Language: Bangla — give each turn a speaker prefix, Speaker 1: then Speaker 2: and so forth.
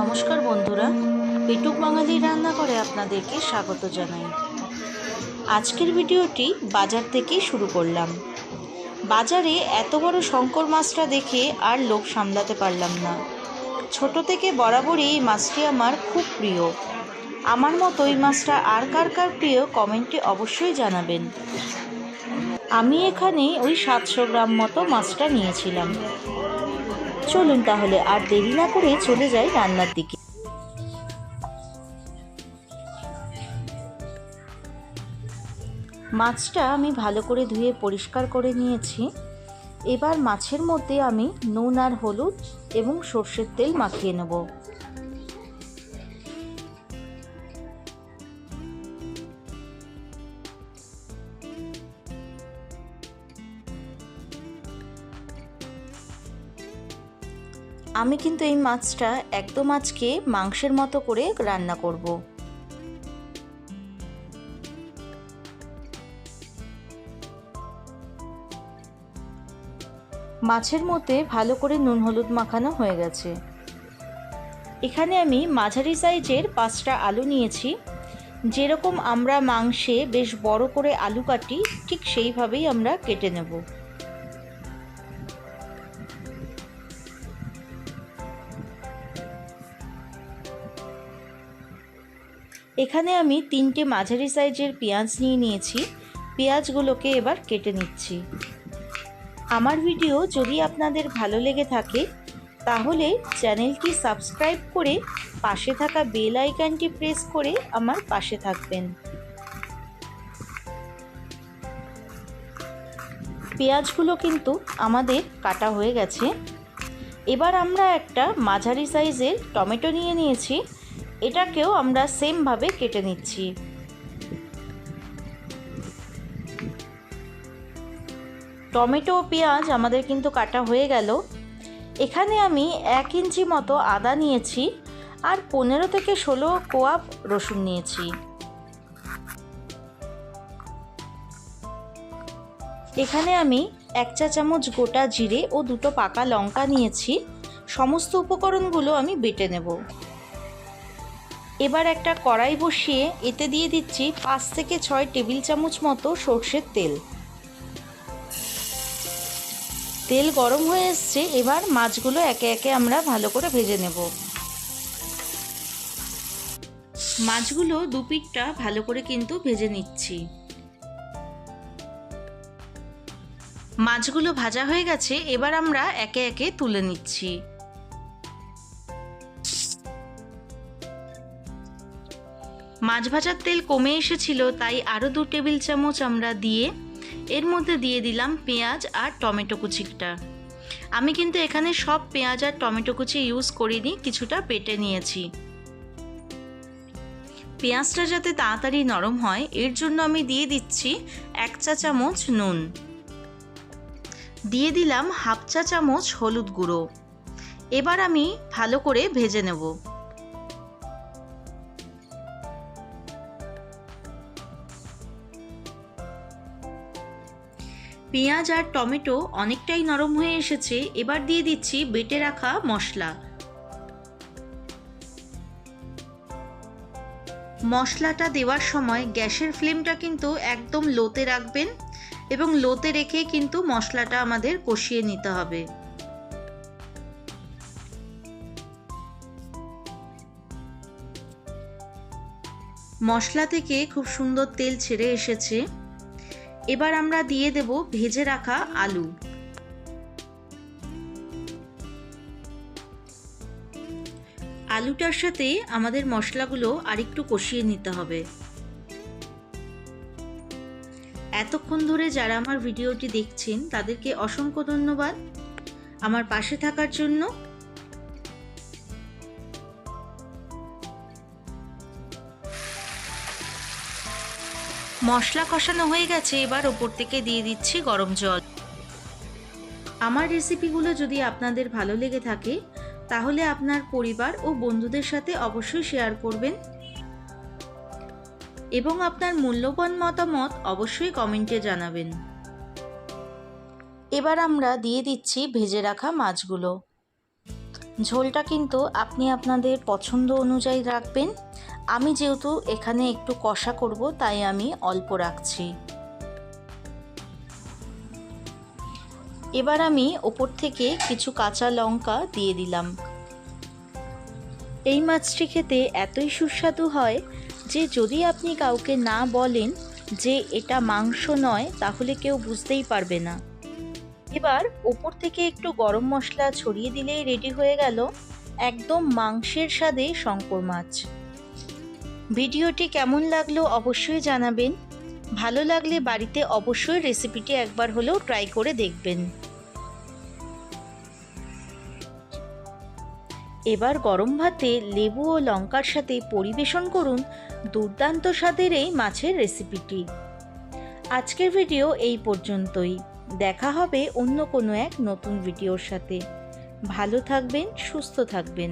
Speaker 1: নমস্কার বন্ধুরা। পেটুক বাঙালির রান্নাঘরে আপনাদেরকে স্বাগত জানাই। আজকের ভিডিওটি বাজার থেকেই শুরু করলাম। বাজারে এত বড় শঙ্কর মাছটা দেখে আর লোক সামলাতে পারলাম না। ছোট থেকে বরাবরই এই মাছটি আমার খুব প্রিয়। আমার মতো এই মাছটা আর কার কার প্রিয় কমেন্টে অবশ্যই জানাবেন। আমি এখানে ওই সাতশো গ্রাম মতো মাছটা নিয়েছিলাম। চলুন তাহলে, আর দেরি না করে চলে যাই রান্নার দিকে। মাছটা আমি ভালো করে ধুয়ে পরিষ্কার করে নিয়েছি। এবার মাছের মধ্যে আমি নুন আর হলুদ এবং সর্ষের তেল মাখিয়ে নেব। আমি কিন্তু এই মাছটা একদম আজকে মাংসের মতো করে রান্না করব। মাছের মধ্যে ভালো করে নুন হলুদ মাখানো হয়ে গেছে। এখানে আমি মাঝারি সাইজের পাঁচটা আলু নিয়েছি। যেরকম আমরা মাংসে বেশ বড় করে আলু কাটি, ঠিক সেইভাবেই আমরা কেটে নেব। এখানে আমি তিনটে মাঝারি সাইজের পেঁয়াজ নিয়ে নিয়েছি। পেঁয়াজগুলোকে এবার কেটে নিচ্ছি। আমার ভিডিও যদি আপনাদের ভালো লেগে থাকে, তাহলে চ্যানেলটি সাবস্ক্রাইব করে পাশে থাকা বেল আইকনটি প্রেস করে আমার পাশে থাকবেন। পেঁয়াজগুলো কিন্তু আমাদের কাটা হয়ে গেছে। এবার আমরা একটা মাঝারি সাইজের টমেটো নিয়ে নিয়েছি। এটাকেও আমরা সেমভাবে কেটে নিচ্ছি। টমেটো ও পেঁয়াজ আমাদের কিন্তু কাটা হয়ে গেল। এখানে আমি এক ইঞ্চি মতো আদা নিয়েছি আর পনেরো থেকে ষোলো কোয়াব রসুন নিয়েছি। এখানে আমি এক চা চামচ গোটা জিরে ও দুটো পাকা লঙ্কা নিয়েছি। সমস্ত উপকরণগুলো আমি বেটে নেব। এবার একটা কড়াই বসিয়ে এতে দিয়ে দিচ্ছি পাঁচ থেকে ছয় টেবিল চামচ মতো সর্ষের তেল। তেল গরম হয়ে এসছে, এবার মাছগুলো একে একে আমরা ভালো করে ভেজে নেব। মাছগুলো দু পিঠটা ভালো করে কিন্তু ভেজে নিচ্ছি। মাছগুলো ভাজা হয়ে গেছে, এবার আমরা একে একে তুলে নিচ্ছি। মাছ ভাজার তেল কমে এসেছিল, তাই আরও দু টেবিল চামচ আমরা দিয়ে এর মধ্যে দিয়ে দিলাম পেঁয়াজ আর টমেটো কুচিটা। আমি কিন্তু এখানে সব পেঁয়াজ আর টমেটো কুচি ইউজ করিনি, কিছুটা পেটে নিয়েছি। পেঁয়াজটা যাতে তাড়াতাড়ি নরম হয়, এর জন্য আমি দিয়ে দিচ্ছি এক চা চামচ নুন। দিয়ে দিলাম হাফ চা চামচ হলুদ গুঁড়ো। এবার আমি ভালো করে ভেজে নেব। পেঁয়াজ আর টমেটো অনেকটাই নরম হয়ে এসেছে, এবার দিয়ে দিচ্ছি বেটে রাখা মশলা। মশলাটা দেওয়ার সময় গ্যাসের ফ্লেমটা কিন্তু একদম লোতে রাখবেন এবং লোতে রেখে কিন্তু মশলাটা আমাদের কষিয়ে নিতে হবে। মশলা থেকে খুব সুন্দর তেল ছেড়ে এসেছে। এবার আমরা দিয়ে দেব ভেজে রাখা আলু। আলুটার সাথে আমাদের মশলাগুলো আরেকটু কষিয়ে নিতে হবে। এতক্ষণ ধরে যারা আমার ভিডিওটি দেখছেন, তাদেরকে অসংখ্য ধন্যবাদ। আমার পাশে থাকার জন্য মশলা কষানো হয়ে গেছে, এবার ওপর থেকে দিয়ে দিচ্ছি গরম জল। আমার রেসিপিগুলো যদি আপনাদের ভালো লেগে থাকে, তাহলে আপনার পরিবার ও বন্ধুদের সাথে অবশ্যই শেয়ার করবেন। এবং আপনার মূল্যবান মতামত অবশ্যই কমেন্টে জানাবেন। এবার আমরা দিয়ে দিচ্ছি ভেজে রাখা মাছগুলো। ঝোলটা কিন্তু আপনি আপনাদের পছন্দ অনুযায়ী রাখবেন। আমি যেহেতু এখানে একটু কষা করব, তাই আমি অল্প রাখছি। এবার আমি ওপর থেকে কিছু কাঁচা লঙ্কা দিয়ে দিলাম। এই মাছটি খেতে এতই সুস্বাদু হয় যে যদি আপনি কাউকে না বলেন যে এটা মাংস নয়, তাহলে কেউ বুঝতেই পারবে না। এবার ওপর থেকে একটু গরম মশলা ছড়িয়ে দিলেই রেডি হয়ে গেল একদম মাংসের স্বাদে শঙ্কর মাছ। ভিডিওটি কেমন লাগল অবশ্যই জানাবেন। ভালো লাগলে বাড়িতে অবশ্যই রেসিপিটি একবার হলেও ট্রাই করে দেখবেন। এবার গরম ভাতে লেবু ও লঙ্কার সাথে পরিবেশন করুন দুর্দান্ত স্বাদের এই মাছের রেসিপিটি। আজকের ভিডিও এই পর্যন্তই। দেখা হবে অন্য কোনো এক নতুন ভিডিওর সাথে। ভালো থাকবেন, সুস্থ থাকবেন।